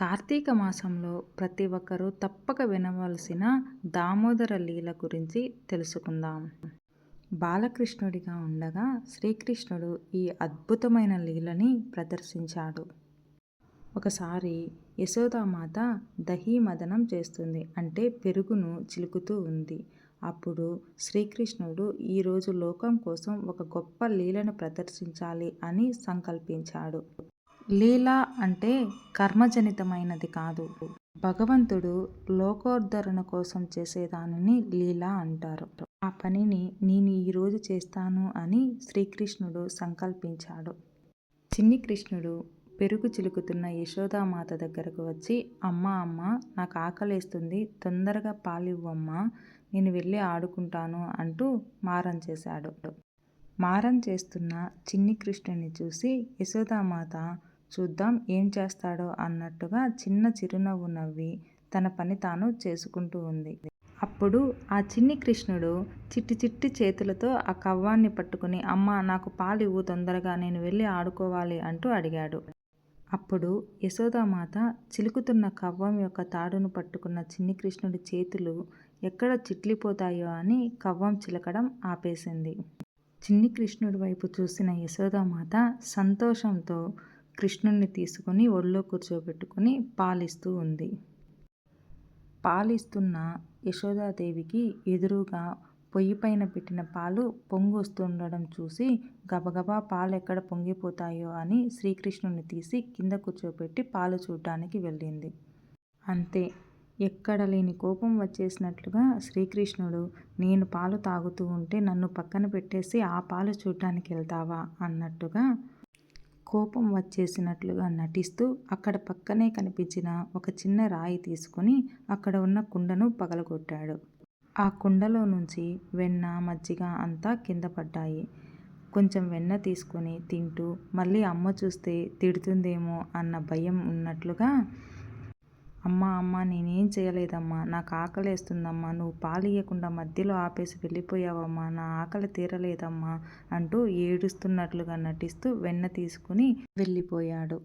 కార్తీక మాసంలో ప్రతి ఒక్కరూ తప్పక వినవలసిన దామోదర లీల గురించి తెలుసుకుందాం. బాలకృష్ణుడిగా ఉండగా శ్రీకృష్ణుడు ఈ అద్భుతమైన లీలని ప్రదర్శించాడు. ఒకసారి యశోదామాత దహీ మదనం చేస్తుంది. అంటే పెరుగును చిలుకుతూ ఉంది. అప్పుడు శ్రీకృష్ణుడు ఈరోజు లోకం కోసం ఒక గొప్ప లీలను ప్రదర్శించాలి అని సంకల్పించాడు. లీల అంటే కర్మజనితమైనది కాదు. భగవంతుడు లోకోద్ధరణ కోసం చేసేదానిని లీల అంటారు. ఆ పనిని నేను ఈరోజు చేస్తాను అని శ్రీకృష్ణుడు సంకల్పించాడు. చిన్ని కృష్ణుడు పెరుగు చిలుకుతున్న యశోదామాత దగ్గరకు వచ్చి అమ్మ అమ్మ నాకు ఆకలేస్తుంది తొందరగా పాలివ్వమ్మా నేను వెళ్ళి ఆడుకుంటాను అంటూ మారం చేశాడు. మారం చేస్తున్న చిన్ని కృష్ణుని చూసి యశోదామాత చూద్దాం ఏం చేస్తాడో అన్నట్టుగా చిన్న చిరునవ్వు నవ్వి తన పని తాను చేసుకుంటూ ఉంది. అప్పుడు ఆ చిన్ని కృష్ణుడు చిట్టి చిట్టి చేతులతో ఆ కవ్వాన్ని పట్టుకుని అమ్మ నాకు పాలు ఇవ్వు తొందరగా నేను వెళ్ళి ఆడుకోవాలి అంటూ అడిగాడు. అప్పుడు యశోదామాత చిలుకుతున్న కవ్వం యొక్క తాడును పట్టుకున్న చిన్ని కృష్ణుడి చేతులు ఎక్కడ చిట్లిపోతాయో అని కవ్వం చిలకడం ఆపేసింది. చిన్ని కృష్ణుడి వైపు చూసిన యశోదామాత సంతోషంతో కృష్ణుణ్ణి తీసుకొని ఒళ్ళో కూర్చోబెట్టుకొని పాలిస్తూ ఉంది. పాలిస్తున్న యశోదాదేవికి ఎదురుగా పొయ్యి పైన పెట్టిన పాలు పొంగు వస్తుండడం చూసి గబగబా పాలు ఎక్కడ పొంగిపోతాయో అని శ్రీకృష్ణుని తీసి కింద కూర్చోబెట్టి పాలు చూడడానికి వెళ్ళింది. అంతే ఎక్కడ లేని కోపం వచ్చేసినట్లుగా శ్రీకృష్ణుడు నేను పాలు తాగుతూ ఉంటే నన్ను పక్కన పెట్టేసి ఆ పాలు చూడటానికి వెళ్తావా? అన్నట్టుగా కోపం వచ్చేసినట్లుగా నటిస్తూ అక్కడ పక్కనే కనిపించిన ఒక చిన్న రాయి తీసుకొని అక్కడ ఉన్న కుండను పగలగొట్టాడు. ఆ కుండలో నుంచి వెన్న మజ్జిగ అంతా కింద పడ్డాయి. కొంచెం వెన్న తీసుకొని తింటూ మళ్ళీ అమ్మ చూస్తే తిడుతుందేమో అన్న భయం ఉన్నట్లుగా అమ్మా అమ్మ నేనేం చేయలేదమ్మా. నాకు ఆకలేస్తుందమ్మా. నువ్వు పాలియకుండా మధ్యలో ఆపేసి వెళ్ళిపోయావమ్మా. నా ఆకలి తీరలేదమ్మా అంటూ ఏడుస్తున్నట్లుగా నటిస్తూ వెన్న తీసుకుని వెళ్ళిపోయాడు.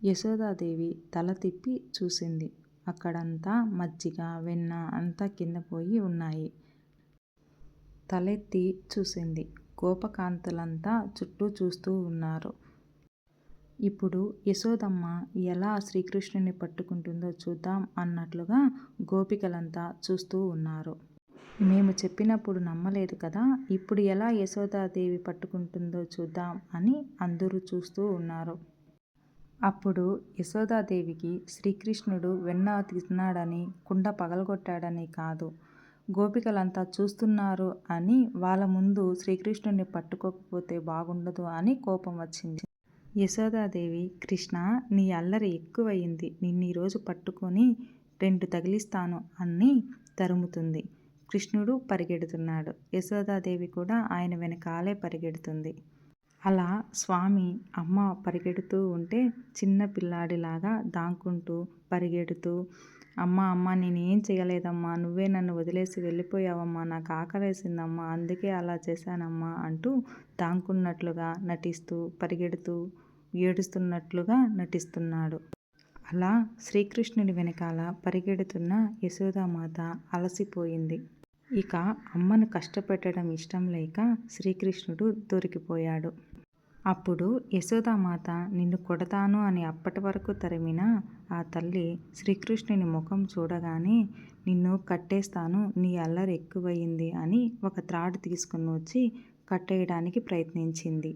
యశోదాదేవి తల తిప్పి చూసింది. అక్కడంతా మజ్జిగ వెన్న అంతా కింద పోయి ఉన్నాయి. తలెత్తి చూసింది. గోపకాంతలంతా చుట్టూ చూస్తూ ఉన్నారు. ఇప్పుడు యశోదమ్మ ఎలా శ్రీకృష్ణుని పట్టుకుంటుందో చూద్దాం అన్నట్లుగా గోపికలంతా చూస్తూ ఉన్నారు. మేము చెప్పినప్పుడు నమ్మలేదు కదా ఇప్పుడు ఎలా యశోదాదేవి పట్టుకుంటుందో చూద్దాం అని అందరూ చూస్తూ ఉన్నారు. అప్పుడు యశోదాదేవికి శ్రీకృష్ణుడు వెన్న తిన్నాడని కుండ పగలగొట్టాడని కాదు గోపికలంతా చూస్తున్నారు అని వాళ్ళ ముందు శ్రీకృష్ణుడిని పట్టుకోకపోతే బాగుండదు అని కోపం వచ్చింది. యశోదాదేవి కృష్ణ నీ అల్లరి ఎక్కువయింది. నిన్ను ఈరోజు పట్టుకొని రెండు తగిలిస్తాను అని తరుముతుంది. కృష్ణుడు పరిగెడుతున్నాడు. యశోదాదేవి కూడా ఆయన వెనకాలే పరిగెడుతుంది. అలా స్వామి అమ్మ పరిగెడుతూ ఉంటే చిన్న పిల్లాడిలాగా దాక్కుంటూ పరిగెడుతూ అమ్మ అమ్మ నేనేం చేయలేదమ్మా నువ్వే నన్ను వదిలేసి వెళ్ళిపోయావమ్మా నాకు ఆకలేసిందమ్మా అందుకే అలా చేశానమ్మా అంటూ దాంకున్నట్లుగా నటిస్తూ పరిగెడుతూ ఏడుస్తున్నట్లుగా నటిస్తున్నాడు. అలా శ్రీకృష్ణుడి వెనకాల పరిగెడుతున్న యశోదామాత అలసిపోయింది. ఇక అమ్మను కష్టపెట్టడం ఇష్టం లేక శ్రీకృష్ణుడు దొరికిపోయాడు. అప్పుడు యశోదామాత నిన్ను కొడతాను అని అప్పటి వరకు తరిమిన ఆ తల్లి శ్రీకృష్ణుని ముఖం చూడగానే నిన్ను కట్టేస్తాను నీ అల్లరి ఎక్కువయింది అని ఒక త్రాడు తీసుకుని వచ్చి కట్టేయడానికి ప్రయత్నించింది.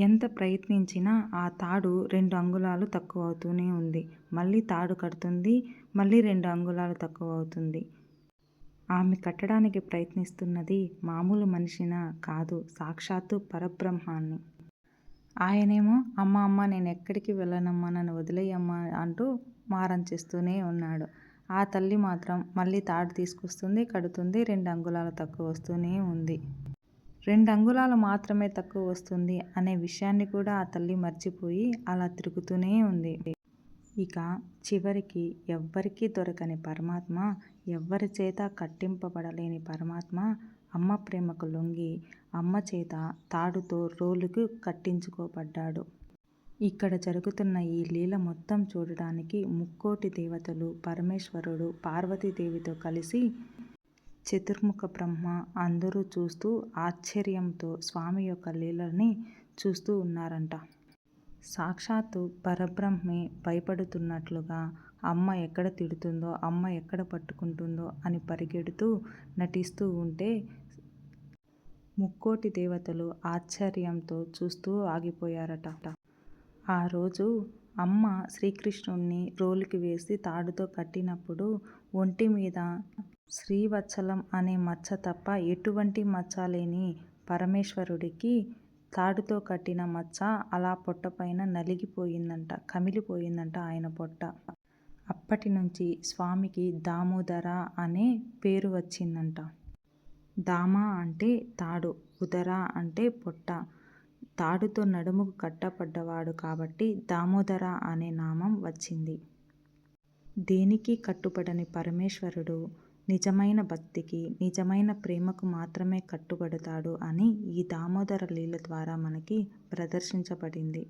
ఎంత ప్రయత్నించినా ఆ తాడు రెండు అంగుళాలు తక్కువ అవుతూనే ఉంది. మళ్ళీ తాడు కడుతుంది మళ్ళీ రెండు అంగుళాలు తక్కువ అవుతుంది ఆమె కట్టడానికి ప్రయత్నిస్తున్నది మామూలు మనిషిన కాదు సాక్షాత్తు పరబ్రహ్మాన్ని. ఆయనేమో అమ్మ అమ్మ నేను ఎక్కడికి వెళ్ళనమ్మా నన్ను వదిలేయమ్మా అంటూ మారం చేస్తూనే ఉన్నాడు. ఆ తల్లి మాత్రం మళ్ళీ తాడు తీసుకొస్తుంది కడుతుంది రెండు అంగుళాలు తక్కువ వస్తూనే ఉంది. రెండు అంగుళాలు మాత్రమే తక్కువ వస్తుంది అనే విషయాన్ని కూడా ఆ తల్లి మర్చిపోయి అలా తిరుగుతూనే ఉంది. ఇక చివరికి ఎవ్వరికీ దొరకని పరమాత్మ ఎవ్వరి చేత కట్టింపబడలేని పరమాత్మ అమ్మ ప్రేమకు లొంగి అమ్మ చేత తాడుతో రోలుకు కట్టించుకోబడ్డాడు. ఇక్కడ జరుగుతున్న ఈ లీల మొత్తం చూడడానికి ముక్కోటి దేవతలు పరమేశ్వరుడు పార్వతీదేవితో కలిసి చతుర్ముఖ బ్రహ్మ అందరూ చూస్తూ ఆశ్చర్యంతో స్వామి యొక్క లీలని చూస్తూ ఉన్నారంట. సాక్షాత్తు పరబ్రహ్మే భయపడుతున్నట్లుగా అమ్మ ఎక్కడ తిడుతుందో అమ్మ ఎక్కడ పట్టుకుంటుందో అని పరిగెడుతూ నటిస్తూ ఉంటే ముక్కోటి దేవతలు ఆశ్చర్యంతో చూస్తూ ఆగిపోయారట. ఆ రోజు అమ్మ శ్రీకృష్ణుణ్ణి రోలుకి వేసి తాడుతో కట్టినప్పుడు ఒంటి మీద శ్రీవత్సలం అనే మచ్చ తప్ప ఎటువంటి మచ్చ లేని పరమేశ్వరుడికి తాడుతో కట్టిన మచ్చ అలా పొట్టపైన నలిగిపోయిందంట కమిలిపోయిందంట ఆయన పొట్ట. అప్పటి నుంచి స్వామికి దామోదర అనే పేరు వచ్చిందంట. దామ అంటే తాడు ఉదర అంటే పొట్ట. తాడుతో నడుముకు కట్టపడ్డవాడు కాబట్టి దామోదర అనే నామం వచ్చింది. దేనికి కట్టుబడని పరమేశ్వరుడు? నిజమైన భక్తికి నిజమైన ప్రేమకు మాత్రమే కట్టుబడతాడు అని ఈ దామోదర లీల ద్వారా మనకి ప్రదర్శించబడింది.